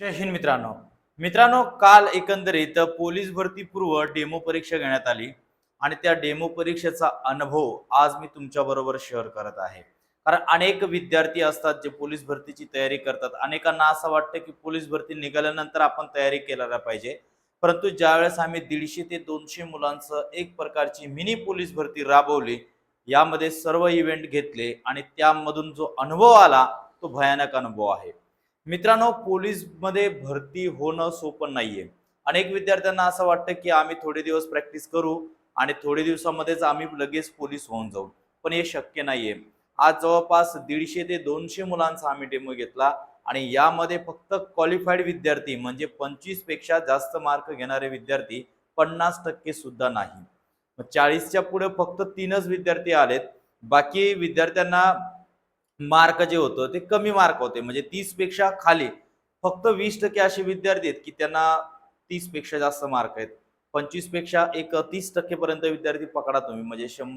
जय हिंद मित्रांनो. मित्रांनो काल एकंदरीत पोलीस भरतीपूर्व डेमो परीक्षा घेण्यात आली आणि त्या डेमो परीक्षेचा अनुभव आज मी तुमच्याबरोबर शेअर करत आहे. कारण अनेक विद्यार्थी असतात जे पोलीस भरतीची तयारी करतात. अनेकांना असं वाटतं की पोलीस भरती निघाल्यानंतर आपण तयारी केल्याला पाहिजे. परंतु ज्यावेळेस आम्ही दीडशे ते दोनशे मुलांचं एक प्रकारची मिनी पोलीस भरती राबवली यामध्ये सर्व इव्हेंट घेतले आणि त्यामधून जो अनुभव आला तो भयानक अनुभव आहे. मित्रांनो पोलीसमध्ये भरती होणं सोपं नाहीये. अनेक विद्यार्थ्यांना असं वाटतं की आम्ही थोडे दिवस प्रॅक्टिस करू आणि थोडे दिवसामध्येच आम्ही लगेच पोलीस होऊन जाऊ. पण हे शक्य नाहीये. आज जवळपास दीडशे ते दोनशे मुलांचा आम्ही डेमो घेतला आणि यामध्ये फक्त क्वालिफाईड विद्यार्थी म्हणजे पंचवीसपेक्षा जास्त मार्क घेणारे विद्यार्थी पन्नास टक्के सुद्धा नाही. मग चाळीसच्या पुढे फक्त तीनच विद्यार्थी आलेत. बाकी विद्यार्थ्यांना मार्क जे होतं ते कमी मार्क होते. म्हणजे तीसपेक्षा खाली. फक्त वीस टक्के असे विद्यार्थी आहेत की त्यांना तीसपेक्षा जास्त मार्क आहेत. पंचवीसपेक्षा एक तीस टक्के पर्यंत विद्यार्थी पकडा तुम्ही. म्हणजे शं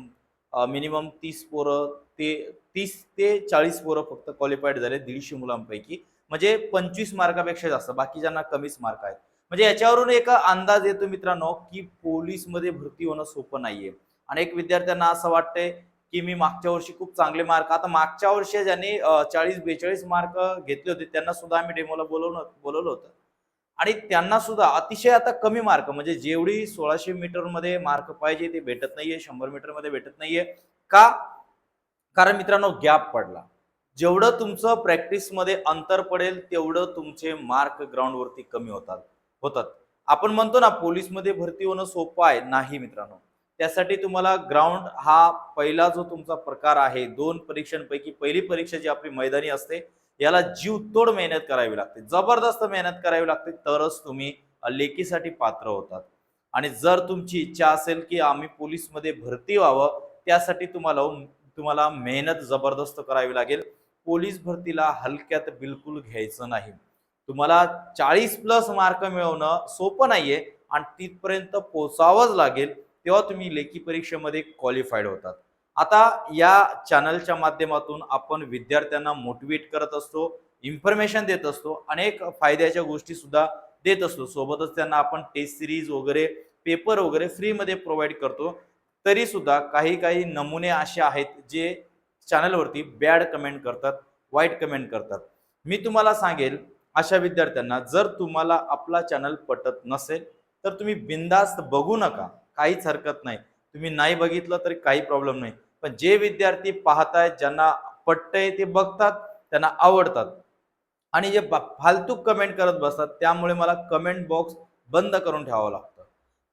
मिनिमम तीस पोरं ते तीस ते चाळीस पोरं फक्त क्वालिफाईड झाले दीडशे मुलांपैकी. म्हणजे पंचवीस मार्कापेक्षा जास्त. बाकीच्यांना कमीच मार्क आहेत. म्हणजे याच्यावरून एक अंदाज येतो मित्रांनो की पोलीसमध्ये भरती होणं सोपं नाहीये. अनेक विद्यार्थ्यांना असं वाटतंय की मी मागच्या वर्षी खूप चांगले मार्क आता मागच्या वर्षी ज्यांनी चाळीस बेचाळीस मार्क घेतले होते त्यांना सुद्धा आम्ही डेमोला बोलवलं बोलवलं होतं. आणि त्यांना सुद्धा अतिशय आता कमी मार्क म्हणजे जेवढी सोळाशे मीटरमध्ये मार्क पाहिजे ते भेटत नाहीये शंभर मीटरमध्ये भेटत नाहीये. का? कारण मित्रांनो गॅप पडला. जेवढं तुमचं प्रॅक्टिसमध्ये अंतर पडेल तेवढं तुमचे मार्क ग्राउंडवरती कमी होतात होतात. आपण म्हणतो ना पोलीसमध्ये भरती होणं सोपं आहे. नाही मित्रांनो. त्यासाठी तुम्हाला ग्राउंड हा पहिला जो तुमचा प्रकार आहे दोन परीक्षांपैकी पहिली परीक्षा जी आपली मैदानी असते याला जीवतोड मेहनत करावी लागते. जबरदस्त मेहनत करावी लागते तरच तुम्ही लेखीसाठी पात्र होतात. आणि जर तुमची इच्छा असेल की आम्ही पोलीसमध्ये भरती व्हावं त्यासाठी तुम्हाला तुम्हाला मेहनत जबरदस्त करावी लागेल. पोलीस भरतीला हलक्यात बिलकुल घ्यायचं नाही. तुम्हाला चाळीस प्लस मार्क मिळवणं सोपं नाहीये आणि तिथपर्यंत पोचावंच लागेल. तेव्हा तुम्ही लेखी परीक्षेमध्ये क्वालिफाईड होतात. आता या चॅनलच्या माध्यमातून आपण विद्यार्थ्यांना मोटिवेट करत असतो इन्फॉर्मेशन देत असतो अनेक फायद्याच्या गोष्टी सुद्धा देत असतो. सोबतच त्यांना आपण टेस्ट सिरीज वगैरे पेपर वगैरे फ्रीमध्ये प्रोव्हाइड करतो. तरी सुद्धा काही काही नमुने असे आहेत जे चॅनलवरती बॅड कमेंट करतात वाईट कमेंट करतात. मी तुम्हाला सांगेल अशा विद्यार्थ्यांना जर तुम्हाला आपला चॅनल पटत नसेल तर तुम्ही बिंदास्त बघू नका. काहीच हरकत नाही. तुम्ही नाही बघितलं तरी काही प्रॉब्लेम नाही. पण जे विद्यार्थी पाहतायत ज्यांना पटतंय ते बघतात त्यांना आवडतात. आणि जे फालतू कमेंट करत बसतात त्यामुळे मला कमेंट बॉक्स बंद करून ठेवावं लागतं.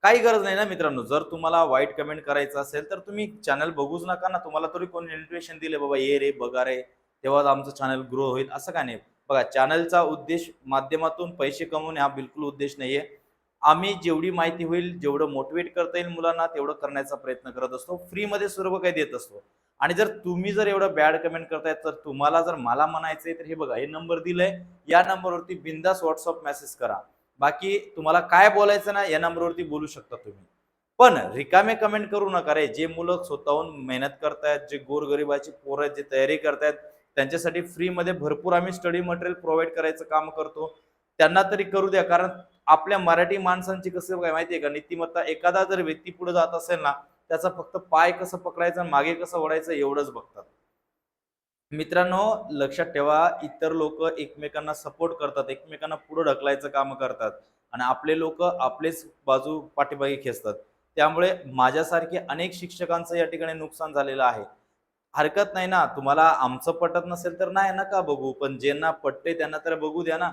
काही गरज नाही ना मित्रांनो. जर तुम्हाला वाईट कमेंट करायचं असेल तर तुम्ही चॅनल बघूच नका ना. तुम्हाला तरी कोणी इन्व्हिटेशन दिले बाबा ये रे बघा रे तेव्हाच आमचं चॅनल ग्रो होईल. असं का नाही? बघा चॅनलचा उद्देश माध्यमातून पैसे कमवणे हा बिलकुल उद्देश नाहीये. आम्ही जेवढी माहिती होईल जेवढं मोटिवेट करता येईल मुलांना तेवढं करण्याचा प्रयत्न करत असतो. फ्रीमध्ये सर्व काही देत असतो. आणि जर तुम्ही जर एवढं बॅड कमेंट करताय तर तुम्हाला जर मला म्हणायचंय तर हे बघा हे नंबर दिलंय. या नंबरवरती बिंदास व्हॉट्सअप मेसेज करा. बाकी तुम्हाला काय बोलायचं ना या नंबरवरती बोलू शकता तुम्ही. पण रिकामे कमेंट करू नका रे. जे मुलं स्वतःहून मेहनत करतायत जे गोरगरिबाची पोरं आहेत जे तयारी करतायत त्यांच्यासाठी फ्रीमध्ये भरपूर आम्ही स्टडी मटेरियल प्रोव्हाइड करायचं काम करतो. त्यांना तरी करू द्या. कारण आपल्या मराठी माणसांची कसं काय माहितीये का? नीतिमत्ता एखादा जर व्यक्ती पुढे जात असेल ना त्याचा फक्त पाय कसं पकडायचं आणि मागे कसं ओढायचं एवढंच बघतात. मित्रांनो लक्षात ठेवा इतर लोक एकमेकांना सपोर्ट करतात एकमेकांना पुढे ढकलायचं काम करतात आणि आपले लोक आपलेच बाजू पाठीमागे खेचतात. त्यामुळे माझ्यासारखे अनेक शिक्षकांचं या ठिकाणी नुकसान झालेलं आहे. हरकत नाही ना तुम्हाला आमचं पटत नसेल तर नाही नका बघू. पण ज्यांना पटते त्यांना तर बघू द्या ना.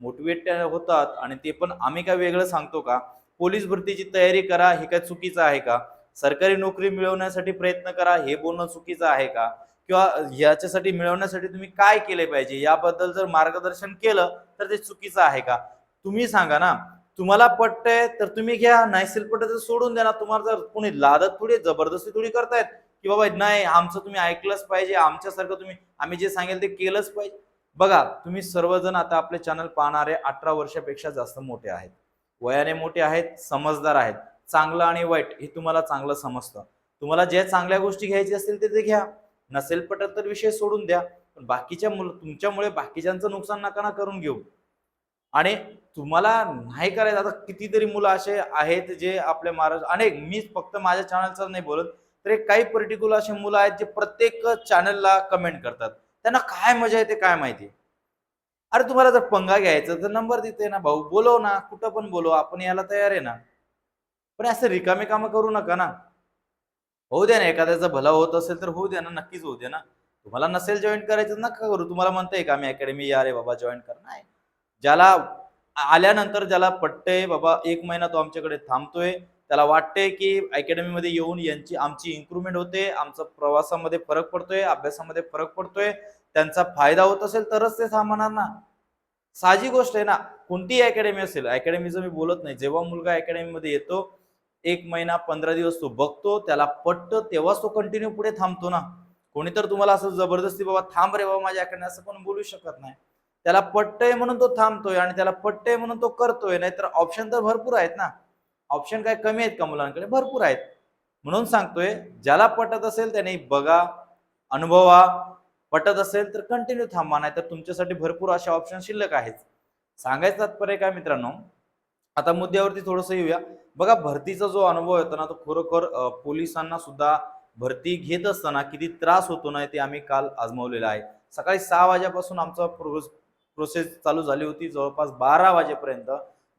मोटिवेट होतात आणि ते पण आम्ही काय वेगळं सांगतो का? पोलीस भरतीची तयारी करा हे काय चुकीचं आहे का? सरकारी नोकरी मिळवण्यासाठी प्रयत्न करा हे बोलणं चुकीचं आहे का? किंवा याच्यासाठी मिळवण्यासाठी तुम्ही काय केले पाहिजे? याबद्दल जर मार्गदर्शन केलं तर ते चुकीचं आहे का? तुम्ही सांगा ना. तुम्हाला पटतंय तर तुम्ही घ्या. नाही पटत तर सोडून द्या ना. तुम्हाला जर कोणी लादत थोडी जबरदस्ती थोडी करतायत की बाबा नाही आमचं तुम्ही ऐकलंच पाहिजे आमच्यासारखं तुम्ही आम्ही जे सांगेल ते केलंच पाहिजे. बघा तुम्ही सर्वजण आता आपले चॅनल पाहणारे अठरा वर्षापेक्षा जास्त मोठे आहेत. वयाने मोठे आहेत समजदार आहेत. चांगलं आणि वाईट हे तुम्हाला चांगलं समजतं. तुम्हाला ज्या चांगल्या गोष्टी घ्यायच्या असतील ते ते घ्या. नसेल पटत तर विषय सोडून द्या. पण बाकीच्या मुलं तुमच्यामुळे बाकीच्यांचं नुकसान नका ना करून घेऊ. आणि तुम्हाला नाही करायचं. आता कितीतरी मुलं असे आहेत जे आपल्या महाराष्ट्र अनेक मी फक्त माझ्या चॅनलचं नाही बोलत तर एक काही पर्टिक्युलर असे मुलं आहेत जे प्रत्येक चॅनलला कमेंट करतात. त्यांना काय मजा येते काय माहिती? अरे तुम्हाला जर पंगा घ्यायचा तर नंबर देते ना भाऊ. बोलव ना कुठं पण बोलव आपण याला तयार आहे ना. पण असं रिकामे कामं करू नका ना. होऊ द्या ना एखाद्याचा भला होत असेल तर होऊ द्या ना नक्कीच होऊ द्या ना. तुम्हाला नसेल जॉईन करायचं नका करू. तुम्हाला म्हणताय का मी अकॅडमी या रे बाबा जॉईन कर. नाही. ज्याला आल्यानंतर ज्याला पटतंय बाबा एक महिना तो आमच्याकडे थांबतोय. त्याला वाटतंय की अकॅडमीमध्ये येऊन यांची आमची इम्प्रुव्हमेंट होते. आमचा प्रवासामध्ये फरक पडतोय अभ्यासामध्ये फरक पडतोय. त्यांचा फायदा होत असेल तरच ते थांबणार ना साहजिक गोष्ट आहे ना कोणतीही अकॅडमी असेल अकॅडमीचं मी बोलत नाही. जेव्हा मुलगा अकॅडमीमध्ये येतो एक महिना पंधरा दिवस तो बघतो त्याला पटतं तेव्हाच तो कंटिन्यू पुढे थांबतो ना. कोणी तर तुम्हाला असं जबरदस्ती बाबा थांब रे बाबा माझ्या अकॅडमी असं कोण बोलू शकत नाही. त्याला पटतंय म्हणून तो थांबतोय आणि त्याला पटतंय म्हणून तो करतोय. नाहीतर ऑप्शन तर भरपूर आहेत ना. ऑप्शन काय कमी आहेत का मुलांकडे? भरपूर आहेत. म्हणून सांगतोय ज्याला पटत असेल त्याने बघा अनुभवा पटत असेल तर कंटिन्यू थांबा नाही तर तुमच्यासाठी भरपूर अशा ऑप्शन शिल्लक आहेत. सांगायचं तात्पर्य काय मित्रांनो? आता मुद्द्यावरती थोडंसं येऊया. बघा भरतीचा जो अनुभव येतो ना तो खरोखर पोलिसांना सुद्धा भरती घेत असताना किती त्रास होतो ना ते आम्ही काल आजमावलेलं आहे. सकाळी सहा वाजेपासून आमचा प्रोसेस चालू झाली होती. जवळपास बारा वाजेपर्यंत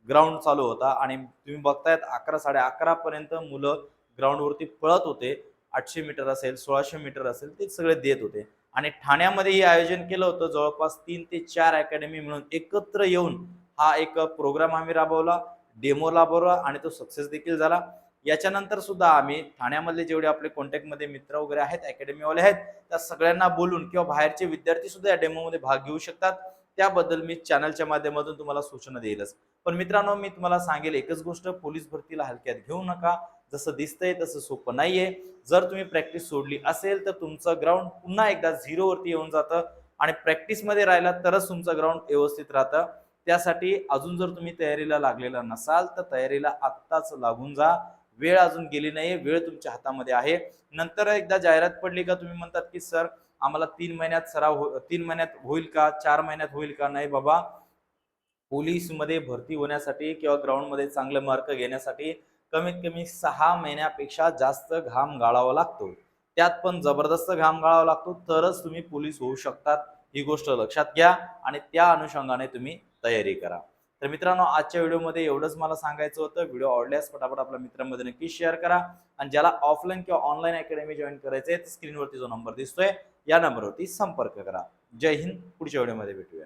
ग्राउंड चालू होता आणि तुम्ही बघतायत अकरा साडे अकरापर्यंत मुलं ग्राउंडवरती पळत होते. आठशे मीटर असेल सोळाशे मीटर असेल ते सगळे देत होते. आणि ठाण्यामध्येही आयोजन केलं होतं. जवळपास तीन ते चार अकॅडमी मिळून एकत्र येऊन हा एक प्रोग्राम आम्ही राबवला. डेमो राबवला आणि तो सक्सेस देखील झाला. याच्यानंतर सुद्धा आम्ही ठाण्यामधले जेवढे आपले कॉन्टॅक्टमध्ये मित्र वगैरे आहेत अकॅडमीवाले आहेत त्या सगळ्यांना बोलून किंवा बाहेरचे विद्यार्थी सुद्धा या डेमोमध्ये भाग घेऊ शकतात. त्याबद्दल मी चॅनलच्या माध्यमातून तुम्हाला सूचना देईलच. पण मित्रांनो मी तुम्हाला सांगेल एकच गोष्ट पोलीस भरतीला हलक्यात घेऊ नका. जसं दिसतंय तसं सोपं नाहीये. जर तुम्ही प्रॅक्टिस सोडली असेल तर तुमचं ग्राउंड पुन्हा एकदा झिरोवरती येऊन जातं आणि प्रॅक्टिसमध्ये राहिला तरच तुमचं ग्राउंड व्यवस्थित राहतं. त्यासाठी अजून जर तुम्ही तयारीला लागलेला नसाल तर तयारीला आत्ताच लागून जा. वेळ अजून गेली नाही वेळ तुमच्या हातामध्ये आहे. नंतर एकदा जाहिरात पडली का तुम्ही म्हणतात की सर आम्हाला तीन महिन्यात सराव हो तीन महिन्यात होईल का चार महिन्यात होईल का? नाही बाबा. पोलीसमध्ये भरती होण्यासाठी किंवा ग्राउंडमध्ये चांगले मार्क घेण्यासाठी कमीत कमी सहा महिन्यापेक्षा जास्त घाम गाळावा लागतो. त्यात पण जबरदस्त घाम गाळावा लागतो. तरच तुम्ही पोलीस होऊ शकतात. ही गोष्ट लक्षात घ्या आणि त्या अनुषंगाने तुम्ही तयारी करा. तर मित्रांनो आजच्या व्हिडिओमध्ये एवढंच मला सांगायचं होतं. व्हिडिओ आवडल्यास पटापट आपल्या मित्रांमध्ये नक्की शेअर करा. आणि ज्याला ऑफलाईन किंवा ऑनलाईन अकॅडमी जॉईन करायचं आहे स्क्रीनवरती जो नंबर दिसतोय या नंबरवरती संपर्क करा. जय हिंद. पुढच्या व्हिडिओमध्ये भेटूया.